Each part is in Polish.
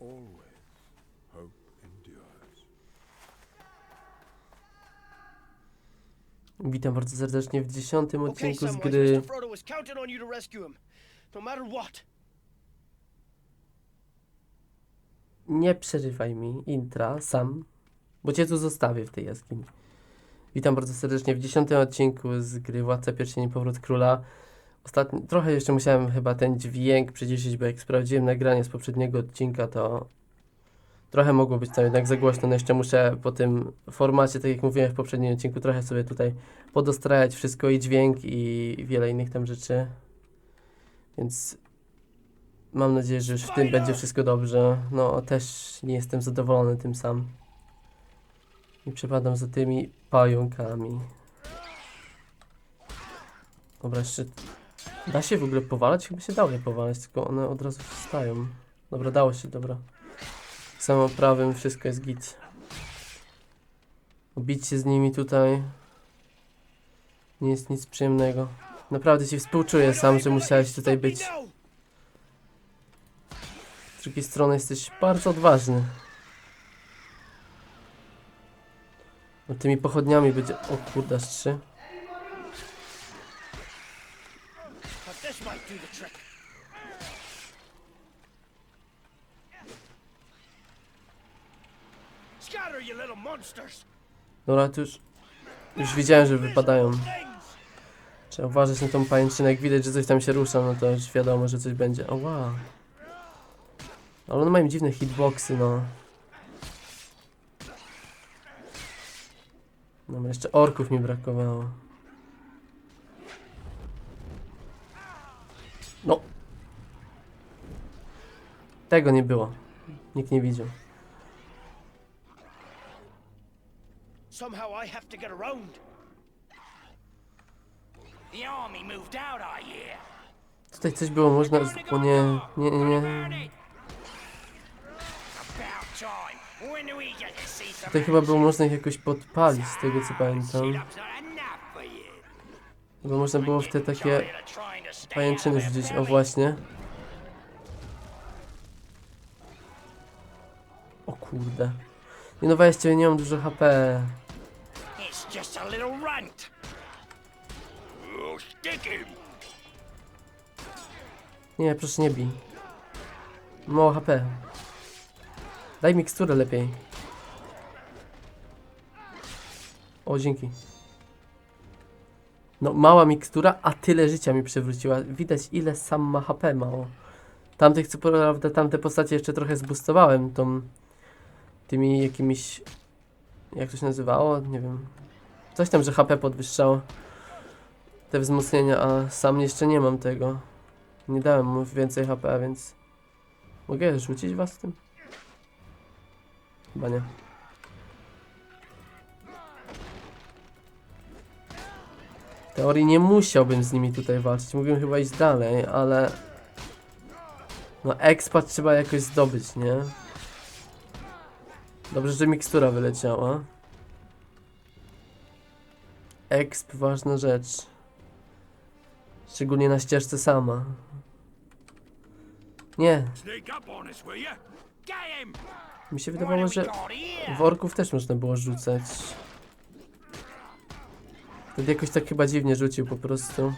always, hope endures. Witam bardzo serdecznie w dziesiątym Okay, odcinku z gry Mr. Frodo is counting on you to rescue him, no matter what. Nie przerywaj mi intra sam, bo cię tu zostawię w tej jaskini. Witam bardzo serdecznie w dziesiątym odcinku z gry Władca Pierścieni Powrót Króla. Ostatni, trochę jeszcze musiałem chyba ten dźwięk przyciszyć, bo jak sprawdziłem nagranie z poprzedniego odcinka, to trochę mogło być tam jednak za głośno. No jeszcze muszę po tym formacie, tak jak mówiłem w poprzednim odcinku, trochę sobie tutaj podostrajać wszystko i dźwięk i wiele innych tam rzeczy. Więc Mam nadzieję, że już w tym będzie wszystko dobrze. No, też nie jestem zadowolony tym sam. I przepadam za tymi pająkami. Dobra, jeszcze... Da się w ogóle powalać? Chyba się dało je powalać, tylko one od razu wstają. Dobra, dało się, dobra. Samo prawym wszystko jest git. Bić się z nimi tutaj... Nie jest nic przyjemnego. Naprawdę ci współczuję sam, że musiałeś tutaj być. Z drugiej strony jesteś bardzo odważny. No tymi pochodniami będzie... O kurde, trzy. Do the trick. Scatter, you little monsters! Dobra, to już... Już widziałem, że wypadają. Trzeba uważać na tą pajęczynę. Jak widać, że coś tam się rusza, no to już wiadomo, że coś będzie. O wow. Ale one mają dziwne hitboxy, no. Dobra, jeszcze orków mi brakowało. Tego nie było. Nikt nie widział. Somehow I have to get around. The army moved out, I hear. Tutaj coś było można... O nie, nie, nie, Tutaj chyba było można ich jakoś podpalić, z tego co pamiętam. Bo można było w te takie pajęczyny rzucić. O właśnie. Kurde. Nie no weźcie, nie mam dużo HP. Nie, proszę nie bij. Mało HP. Daj miksturę lepiej. O, dzięki. No, mała mikstura, a tyle życia mi przewróciła. Widać, ile sam ma HP mało. Tamtych, co prawda, tamte postacie jeszcze trochę zbustowałem tą... Tymi jakimiś... Jak to się nazywało? Nie wiem. Coś tam, że HP podwyższało. Te wzmocnienia, a sam jeszcze nie mam tego. Nie dałem mu więcej HP, więc... Mogę rzucić was tym? Chyba nie. W teorii nie musiałbym z nimi tutaj walczyć. Mógłbym chyba iść dalej, ale... No expat trzeba jakoś zdobyć, nie? Dobrze, że mikstura wyleciała. Exp, ważna rzecz. Szczególnie na ścieżce sama. Nie, mi się wydawało, że worków też można było rzucać. Wtedy jakoś tak chyba dziwnie rzucił po prostu.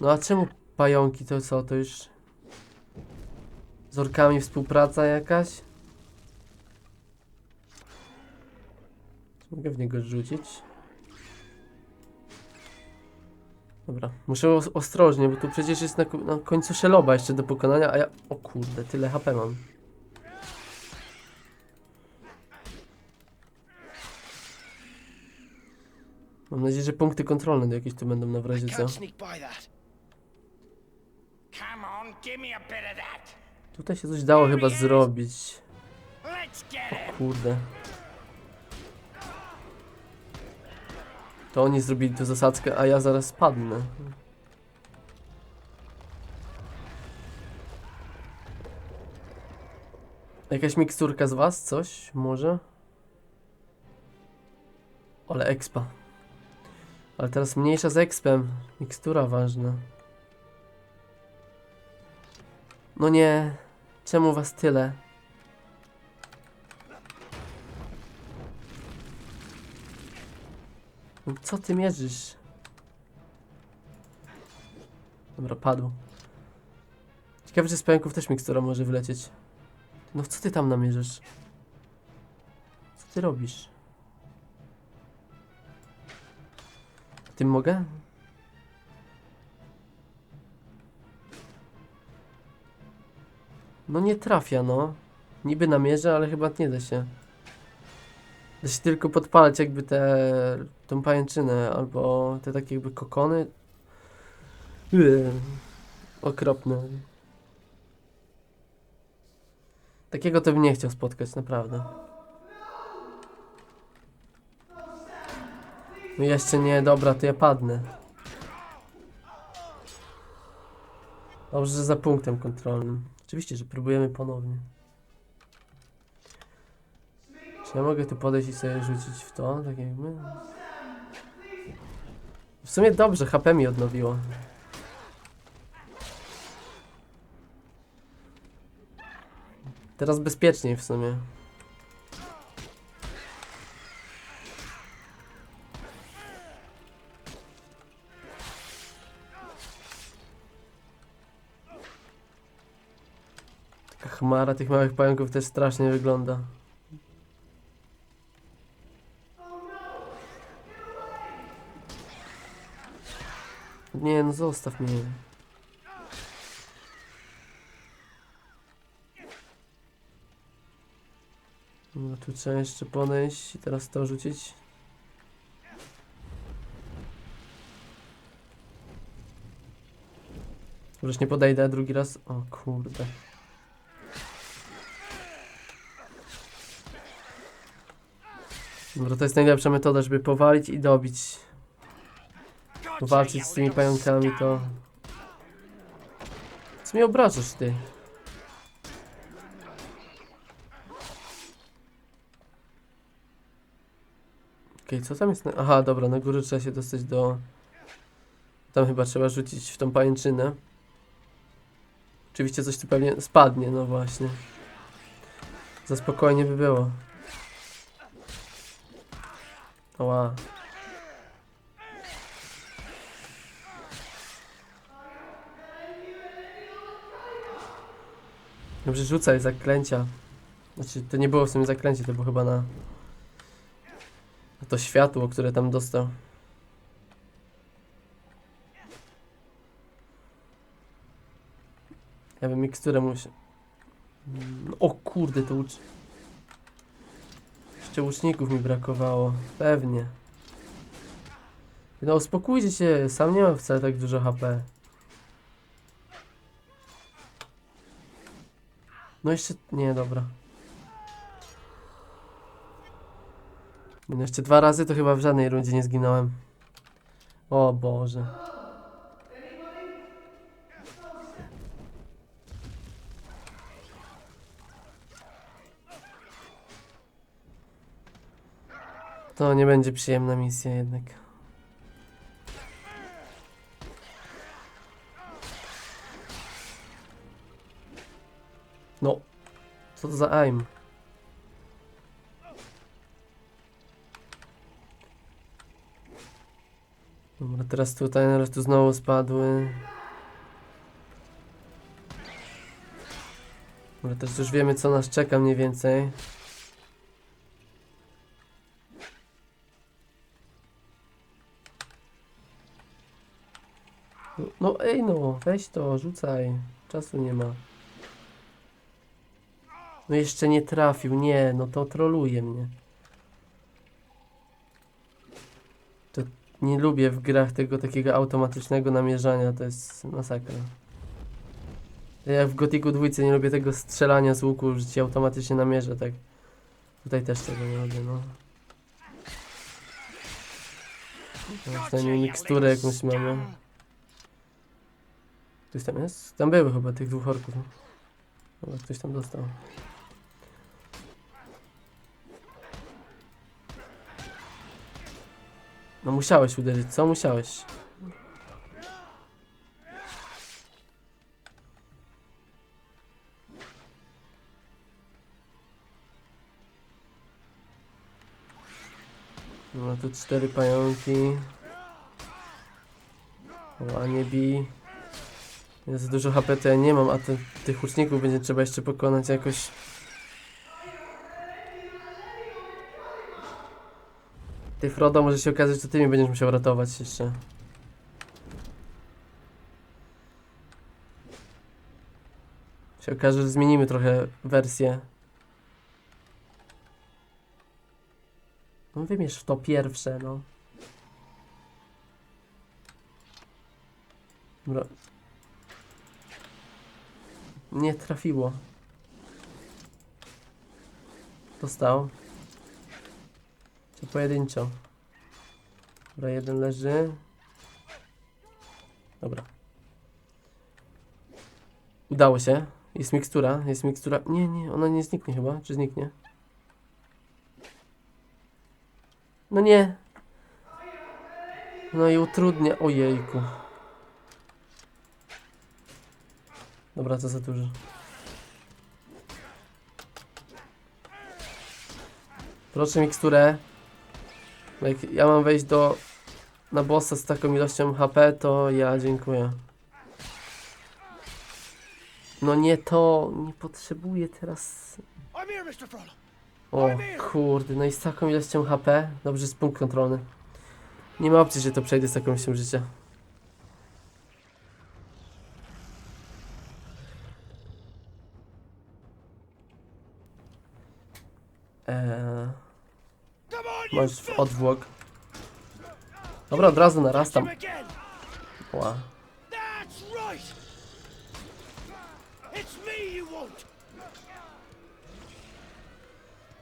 No a czemu pająki to co, to już z orkami współpraca jakaś? Mogę w niego rzucić? Dobra, muszę os ostrożnie, bo tu przecież jest na, na końcu szeloba jeszcze do pokonania, a ja... O kurde, tyle HP mam. Mam nadzieję, że punkty kontrolne do jakieś tu będą na razie co. Tutaj się coś dało chyba zrobić. Him. Kurde. To oni zrobili tu zasadzkę, a ja zaraz padnę. Jakaś miksturka z was? Coś? Może? Ale expa. Ale teraz mniejsza z expem. Mikstura ważna. No nie. Czemu was tyle? No co ty mierzysz? Dobra, padł. Ciekawe, czy z pająków też mikstura może wylecieć. No co ty tam namierzysz? Co ty robisz? Tym mogę? No nie trafia, no. Niby namierzę, ale chyba nie da się. Da się tylko podpalać jakby te, tą pajęczynę, albo te takie jakby kokony. Yy, okropne. Takiego to bym nie chciał spotkać, naprawdę. No jeszcze nie, dobra, to ja padnę. Dobrze, że za punktem kontrolnym. Oczywiście, że próbujemy ponownie. Czy ja mogę tu podejść i sobie rzucić w to, tak jakby? W sumie dobrze, HP mi odnowiło. Teraz bezpieczniej w sumie. Chmara tych małych pająków też strasznie wygląda. Nie, no zostaw mnie. No tu trzeba jeszcze podejść i teraz to rzucić. Już nie podejdę drugi raz. O kurde. Dobra, to jest najlepsza metoda, żeby powalić i dobić. Walczyć z tymi pająkami to... Co mnie obrażasz ty? Okej, co tam jest na... Aha, dobra, na górze trzeba się dostać do... Tam chyba trzeba rzucić w tą pajęczynę. Oczywiście coś tu pewnie spadnie, no właśnie. Za spokojnie by było. Oła. Dobrze, rzucaj zaklęcia. Znaczy, to nie było w sumie zaklęcie, to było chyba na... na to światło, które tam dostał. Ja bym miksturę musiał... O kurde, to ucz... Jeszcze łuczników mi brakowało. Pewnie. No uspokójcie się, sam nie mam wcale tak dużo HP. No jeszcze... nie, dobra. No jeszcze dwa razy to chyba w żadnej rundzie nie zginąłem. O Boże. To nie będzie przyjemna misja jednak. No. Co to za aim? Dobra, teraz tutaj, teraz tu znowu spadły. Dobra, teraz już wiemy co nas czeka mniej więcej. No, ej no, weź to, rzucaj. Czasu nie ma. No jeszcze nie trafił, nie, no to troluje mnie. To nie lubię w grach tego takiego automatycznego namierzania, to jest masakra. Jak w Gothicu 2 nie lubię tego strzelania z łuku, że ci automatycznie namierza, tak. Tutaj też tego nie lubię, no. No, Przynajmniej miksturę jakąś mamy. Ktoś tam jest? Tam były chyba tych dwóch orków. Dobra, ktoś tam dostał. No musiałeś uderzyć, co? Musiałeś. No tu cztery pająki. O, nie bij. Ja za dużo HP to ja nie mam, a tych łuczników będzie trzeba jeszcze pokonać jakoś. Ty Frodo może się okazać, że ty mnie będziesz musiał ratować jeszcze. Się okaże, że zmienimy trochę wersję. No wymierz w to pierwsze, no. Dobra. Nie trafiło. Dostał. Czy pojedynczo? Dobra, jeden leży. Dobra. Udało się. Jest mikstura, jest mikstura. Nie, nie, ona nie zniknie chyba. Czy zniknie? No nie. No i utrudnia. Ojejku. Dobra, co za dużo. Proszę miksturę. Jak ja mam wejść do na bossa z taką ilością HP, to ja dziękuję. No nie to, nie potrzebuję teraz. O kurde, no i z taką ilością HP, dobrze jest punkt kontrolny. Nie ma opcji, że to przejdę z taką ilością życia. Masz w odwłok. Dobra, od razu narastam. Ła.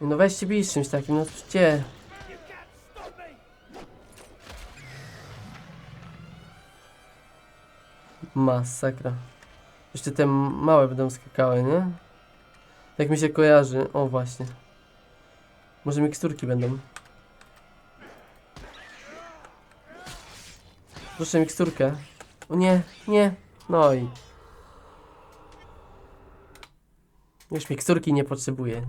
No weźcie bij z czymś takim, no gdzie? Masakra. Jeszcze te małe będą skakały, nie? Jak mi się kojarzy. O, właśnie. Może miksturki będą. Proszę miksturkę. O nie, nie. No i. Już miksturki nie potrzebuję.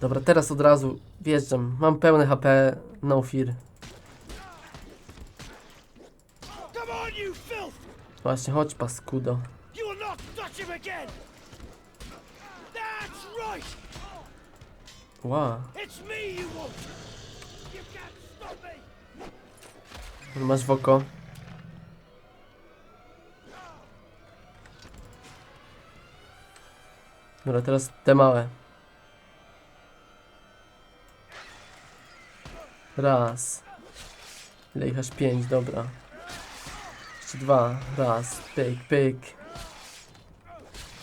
Dobra, teraz od razu wjeżdżam. Mam pełne HP, no fear. Właśnie, chodź paskudo. Me! masz w oko. Dobra, teraz te małe. Raz. Ile ich aż pięć, dobra. Jeszcze dwa. Raz, pyk, pyk.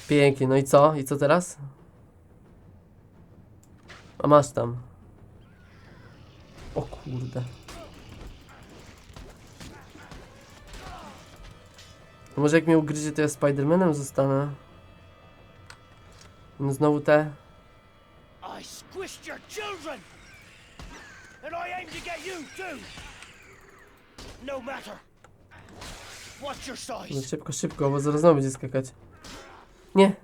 Pięknie, no i co? I co teraz? A masz tam. O kurde. No może jak mnie ugryzie, to ja Spidermanem zostanę. No znowu te. I squished your children! And I aim to get you too! No matter! What's your No size? szybko, szybko, bo zaraz znowu będzie skakać. Nie.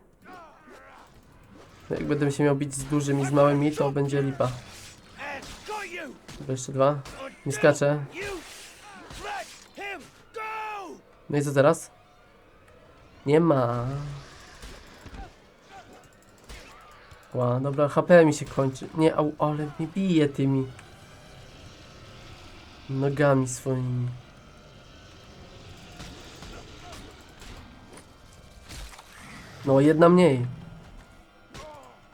Jak będę się miał bić z dużymi, z małymi, to będzie lipa. Jeszcze dwa. Nie skaczę. No i co teraz? Nie ma. Ła, dobra, HP mi się kończy. Nie, au, ale mnie bije tymi nogami swoimi. No, jedna mniej.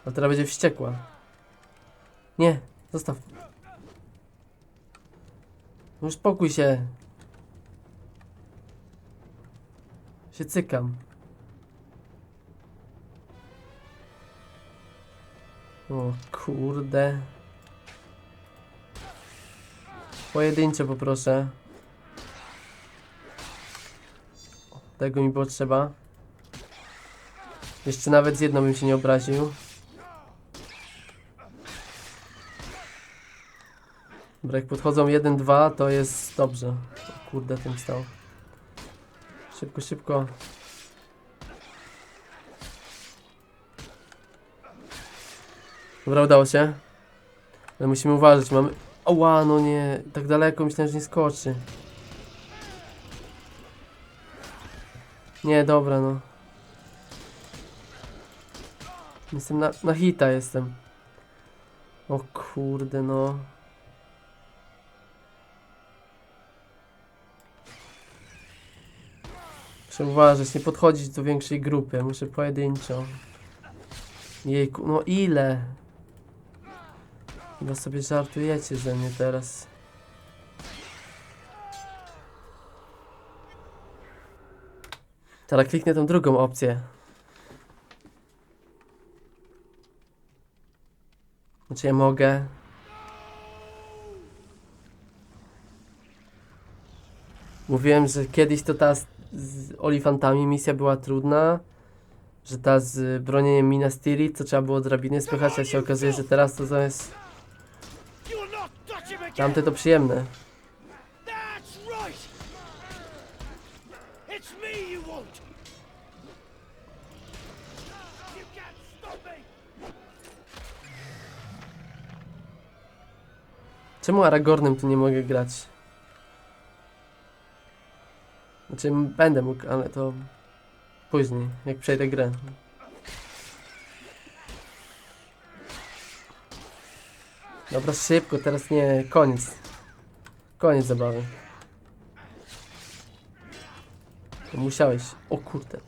A teraz będzie wściekła. Nie, zostaw. Już spokój się. Się cykam. O kurde. Pojedyncze poproszę. Tego mi było trzeba. Jeszcze nawet z jedną bym się nie obraził. Dobra, jak podchodzą 1-2, to jest dobrze. O kurde, ten stał. Szybko, szybko. Dobra, udało się. Ale musimy uważać, mamy... Oła, no nie, tak daleko myślałem, że nie skoczy. Nie, dobra, no. Jestem na, na hita jestem. O kurde, no. Muszę uważać, nie podchodzić do większej grupy, muszę pojedynczo. Jejku, no ile? Chyba sobie żartujecie ze mnie teraz. Teraz kliknę tą drugą opcję. Znaczy ja mogę. Mówiłem, że kiedyś to ta z, olifantami misja była trudna. Że ta z bronieniem Minas Tirith, to trzeba było drabiny spychać, a się okazuje, że teraz to zamiast tamte to przyjemne. Czemu Aragornem tu nie mogę grać? Znaczy będę mógł, ale to później, jak przejdę grę. Dobra, szybko, teraz nie, koniec. Koniec zabawy. Musiałeś. O kurde.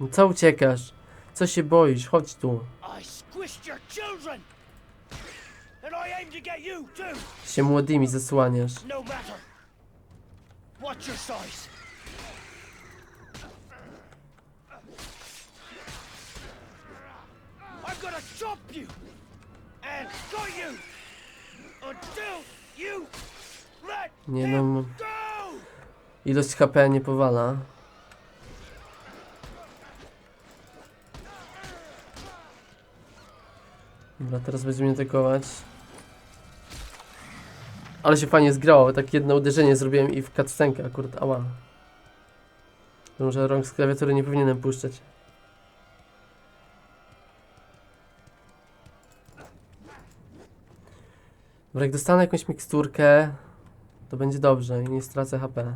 No co uciekasz? Co się boisz? Chodź tu. Się młodymi zasłaniasz. No matter! Watch your size! I'm gonna chop you! And gut you! Until you let Nie no, ilość HP nie powala. Dobra, teraz będzie mnie atakować. Ale się fajnie zgrało, tak jedno uderzenie zrobiłem i w cutscenkę akurat, ała. Może rąk z klawiatury nie powinienem puszczać. Dobra, jak dostanę jakąś miksturkę, to będzie dobrze i nie stracę HP.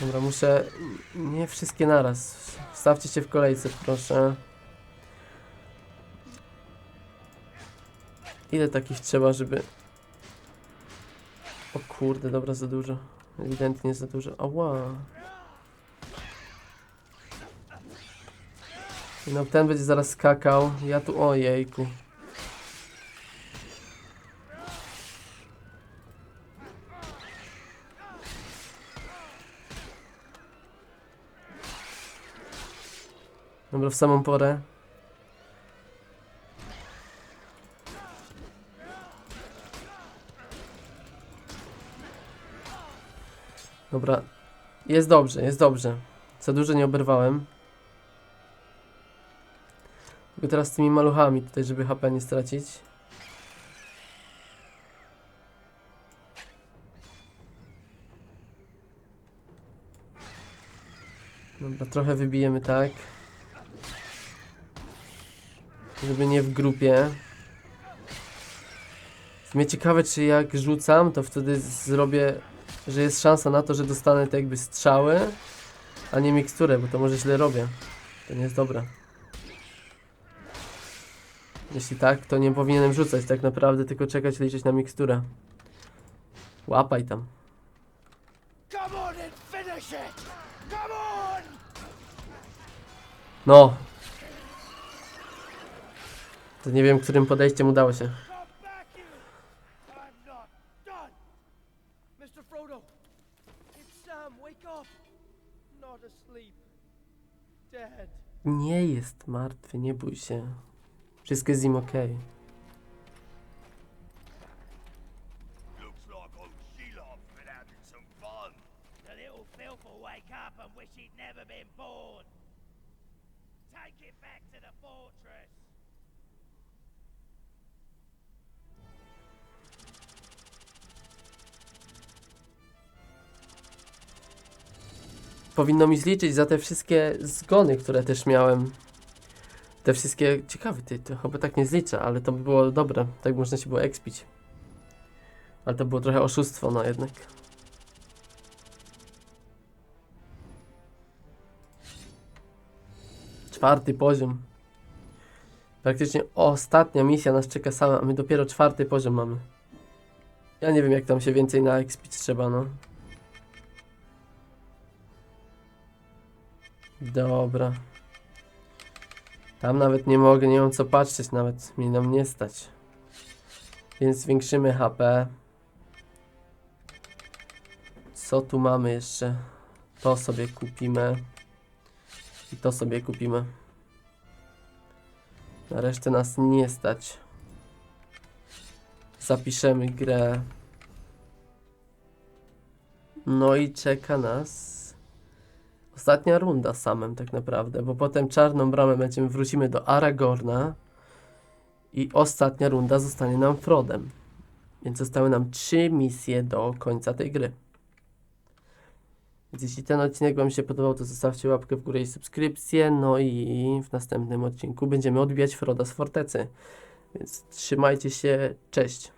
Dobra, muszę... Nie wszystkie naraz. Stawcie się w kolejce, proszę. Ile takich trzeba, żeby... O kurde, dobra, za dużo. Ewidentnie za dużo. Ała. No, ten będzie zaraz skakał. Ja tu... Ojejku. Dobra, w samą porę. Dobra. Jest dobrze, jest dobrze. Za dużo nie oberwałem. Tylko teraz z tymi maluchami tutaj, żeby HP nie stracić. Dobra, trochę wybijemy tak. Żeby nie w grupie. Mnie ciekawe, czy jak rzucam, to wtedy zrobię, że jest szansa na to, że dostanę te jakby strzały, a nie miksturę, bo to może źle robię. To nie jest dobre. Jeśli tak, to nie powinienem rzucać tak naprawdę, tylko czekać, liczyć na miksturę. Łapaj tam. No! To nie wiem, którym podejściem udało się. Nie jest martwy, nie bój się. Wszystko jest z nim okej. Powinno mi zliczyć za te wszystkie zgony, które też miałem. Te wszystkie... Ciekawy ty, to chyba tak nie zlicza, ale to by było dobre. Tak można się było expić. Ale to było trochę oszustwo, no jednak. Czwarty poziom. Praktycznie ostatnia misja nas czeka sama, a my dopiero czwarty poziom mamy. Ja nie wiem jak tam się więcej na expić trzeba, no. Dobra. Tam nawet nie mogę, nie mam co patrzeć, nawet mi nam nie stać. Więc zwiększymy HP. Co tu mamy jeszcze? To sobie kupimy. I to sobie kupimy. Na resztę nas nie stać. Zapiszemy grę. No i czeka nas ostatnia runda samym tak naprawdę, bo potem czarną bramę będziemy wrócimy do Aragorna i ostatnia runda zostanie nam Frodem. Więc zostały nam trzy misje do końca tej gry. Więc jeśli ten odcinek Wam się podobał, to zostawcie łapkę w górę i subskrypcję. No i w następnym odcinku będziemy odbijać Froda z fortecy. Więc trzymajcie się, cześć.